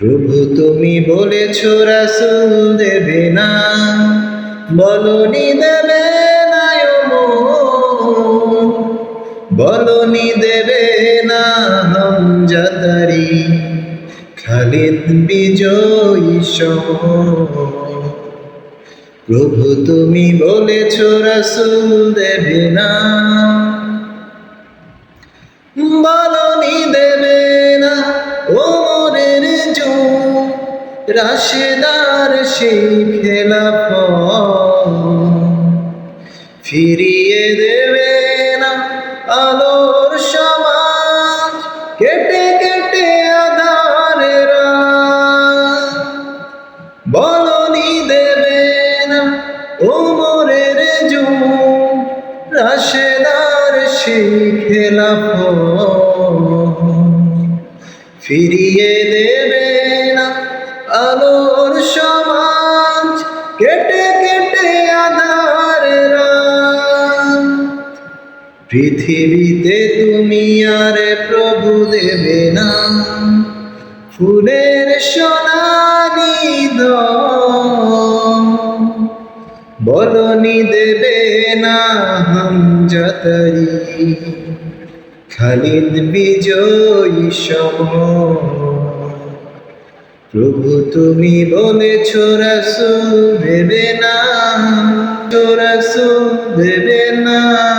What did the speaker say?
প্রভু তুমি বলেছ রাসূল দেবে না। বলনি দেবে বলনি দেবে না হামজাতারি খালিদ বিজয়ী সম। প্রভু তুমি বলেছ রাসূল দেবে না। বলনি রাশেদার সেই খেলা ফিরিয়ে দেবে না আলোর সমাজ, কেটে কেটে আধারের রাত। বলনি দেবে না ওমরের জুম, রাশেদার সেই খেলা ফিরিয়ে দেবে আলোর সমাজ, কেটে কেটে আধার। পৃথিবীতে তুমি আর প্রভু দেবে না ফুলের সোনালি। বলনি দেবে না হামজাতারি খালিদ বিজয়ী সম প্রভু তুমি বলেছ রাসু দেবে না। রাসূল দেবে না।